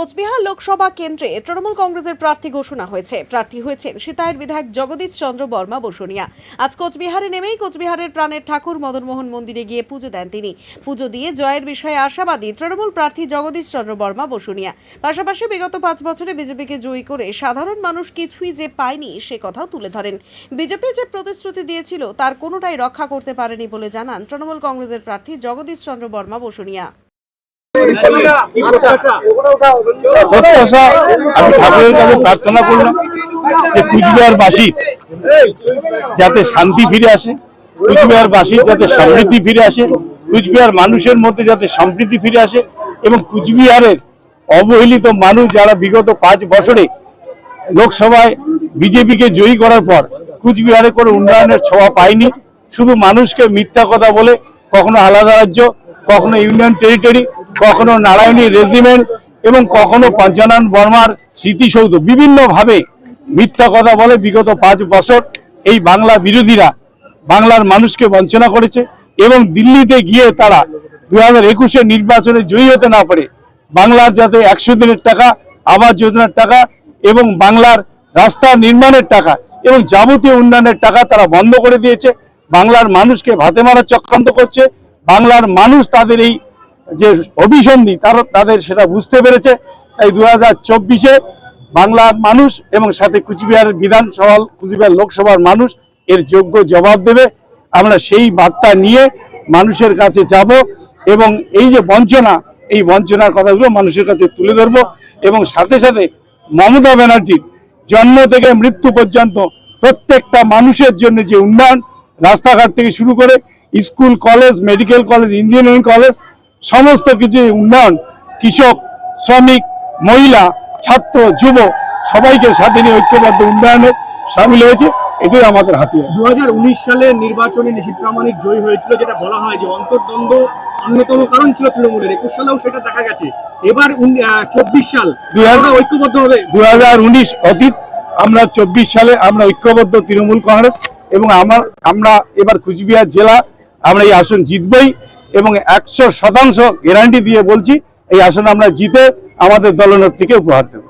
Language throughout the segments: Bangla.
কোচবিহার লোকসভা কেন্দ্রে তৃণমূল কংগ্রেসের প্রার্থী ঘোষণা হয়েছে। প্রার্থী হয়েছেন সীতায়ের বিধায়ক জগদীশ চন্দ্র বর্মা বসুনিয়া। আজ কোচবিহারে নেমেই কোচবিহারের প্রাণের ঠাকুর মদনমোহন মন্দিরে গিয়ে পুজো দেন তিনি। পুজো দিয়ে জয়ের বিষয়ে আশাবাদী তৃণমূল প্রার্থী জগদীশ চন্দ্র বর্মা বসুনিয়া। পাশাপাশি বিগত পাঁচ বছরে বিজেপিকে জয়ী করে সাধারণ মানুষ কিছুই যে পায়নি সে কথাও তুলে ধরেন। বিজেপি যে প্রতিশ্রুতি দিয়েছিল তার কোনোটাই রক্ষা করতে পারেনি বলে জানান তৃণমূল কংগ্রেসের প্রার্থী জগদীশ চন্দ্র বর্মা বসুনিয়া। আমি ঠাকুরের কাছে প্রার্থনা করলাম যে কুচবিহারবাসী যাতে শান্তি ফিরে আসে, কুচবিহারবাসীর যাতে সমৃদ্ধি ফিরে আসে, কুচবিহার মানুষের মধ্যে যাতে সম্প্রীতি ফিরে আসে এবং কুচবিহারের অবহেলিত মানুষ যারা বিগত পাঁচ বছরে লোকসভায় বিজেপিকে জয়ী করার পর কুচবিহারে কোনো উন্নয়নের ছোঁয়া পায়নি, শুধু মানুষকে মিথ্যা কথা বলে কখনো আলাদা রাজ্য কখনো ইউনিয়ন টেরিটরি, কখনো নারায়ণী রেজিমেন্ট এবং কখনো পঞ্চানন বর্মার স্মৃতিসৌধ। বিভিন্নভাবে মিথ্যা কথা বলে বিগত পাঁচ বছর এই বাংলা বিরোধীরা বাংলার মানুষকে বঞ্চনা করেছে এবং দিল্লিতে গিয়ে তারা দু হাজার একুশের নির্বাচনে জয়ী হতে না পারে। বাংলার যাতে একশো দিনের টাকা, আবাস যোজনার টাকা এবং বাংলার রাস্তা নির্মাণের টাকা এবং যাবতীয় উন্নয়নের টাকা তারা বন্ধ করে দিয়েছে। বাংলার মানুষকে ভাতে মারার চক্রান্ত করছে। বাংলার মানুষ তাদের এই যে অভিসন্ধি, তার তাদের সেটা বুঝতে পেরেছে। তাই দু হাজার চব্বিশে বাংলার মানুষ এবং সাথে কুচবিহার বিধানসভা, কুচবিহার লোকসভার মানুষ এর যোগ্য জবাব দেবে। আমরা সেই বার্তা নিয়ে মানুষের কাছে যাব এবং এই যে বঞ্চনা, এই বঞ্চনার কথাগুলো মানুষের কাছে তুলে ধরবো এবং সাথে সাথে মমতা ব্যানার্জির জন্ম থেকে মৃত্যু পর্যন্ত প্রত্যেকটা মানুষের জন্য যে উন্নয়ন রাস্তাঘাট থেকে শুরু করে school college medical college engineering college সমস্ত কিছু উন্নয়ন কৃষক শ্রমিক মহিলা ছাত্র যুব সবাইকে সাথে নিয়ে ঐক্যবদ্ধ উন্নয়নে সামিল হয়েছে। এটাই আমাদের হাতিয়ার। দু সালে নির্বাচনে নিশীত প্রামাণিক জয়ী হয়েছিল যেটা বলা হয় যে অন্তর্দ্বন্দ্ব অন্যতম কারণ ছিল তৃণমূলের। একুশ সালেও সেটা দেখা গেছে। এবার চব্বিশ সাল ঐক্যবদ্ধ হবে। দুই হাজার উনিশ অতীত আমরা চব্বিশ সালে আমরা ঐক্যবদ্ধ তৃণমূল কংগ্রেস। এবং আমার, আমরা এবার কুচবিহার জেলা, আমরা এই আসন জিতবই এবং একশো শতাংশ গ্যারান্টি দিয়ে বলছি, এই আসন আমরা জিতে আমাদের দলনেত্রীকে উপহার দেবো।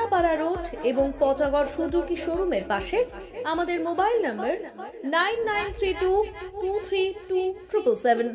থানাপাড়া রোড এবং পচাগড় সুজুকি শোরুমের পাশে আমাদের mobile number nine nine three two two three two triple seven.